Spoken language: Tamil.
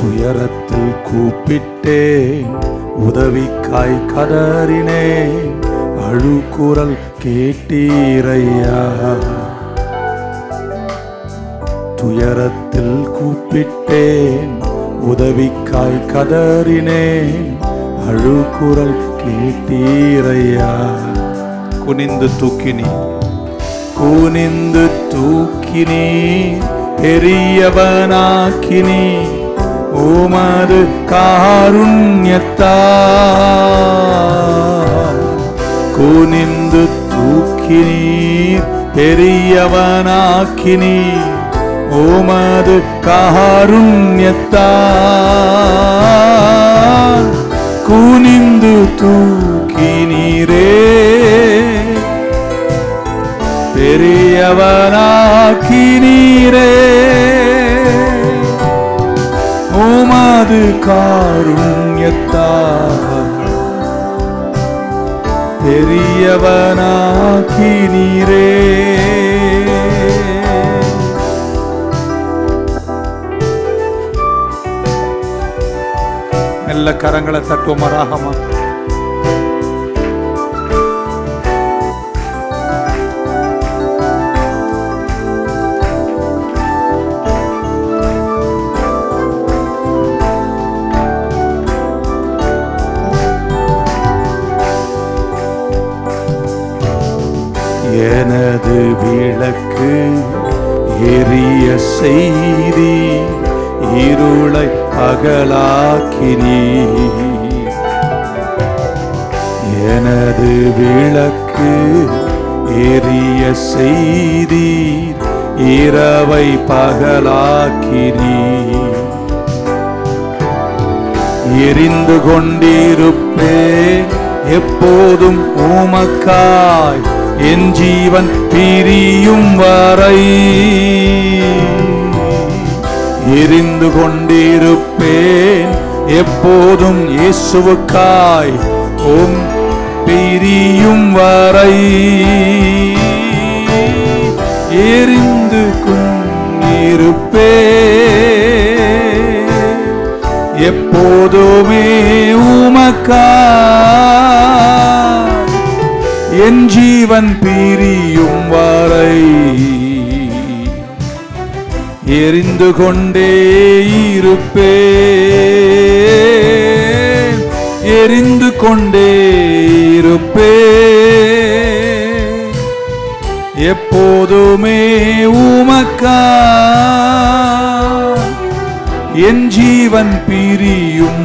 துயரத்தில் கூப்பிட்டேன். உதவிக்காய் கதறினேன். அழுக்குரல் கேட்டீரையா. துயரத்தில் கூப்பிட்டேன். உதவிக்காய் கதறினேன். அழுக்குரல் கேட்டீரையா. குனிந்து தூக்கினீ குனிந்து தூக்கினீ பெரியவனாக்கினீ உமது காருண்யத்தா குனிந்து தூக்கினீர் பெரியவனாக்கினீர். உமது காருண்யத்தா குனிந்து தூக்கினீரே. பெரியவனாக்கினீரே. உமது காருண்யத்தால் பெரியவனாக்கி நீரே. மெல்ல கரங்களை தட்டுவோமா ராகமா? எனது விளக்கு எரிய செய்தி இருளை அகலாக்கினீ. எனது விளக்கு எரிய செய்தி இரவை பகலாக்கினீ. எரிந்து கொண்டிருப்பேன் எப்போதும் உமக்காய். என் ஜீவன் பிரியும் வரை எரிந்து கொண்டிருப்பேன். எப்போதும் இயேசுவுக்காய் ஓம் பிரியும் வரை எரிந்து கொண்டிருப்பே எப்போதுமே உமக்கா என் ஜீவன் பிரியும் வரை எரிந்து கொண்டே இருப்பே எரிந்து கொண்டே இருப்பே எப்போதுமே உமக்கா என் ஜீவன் பிரியும்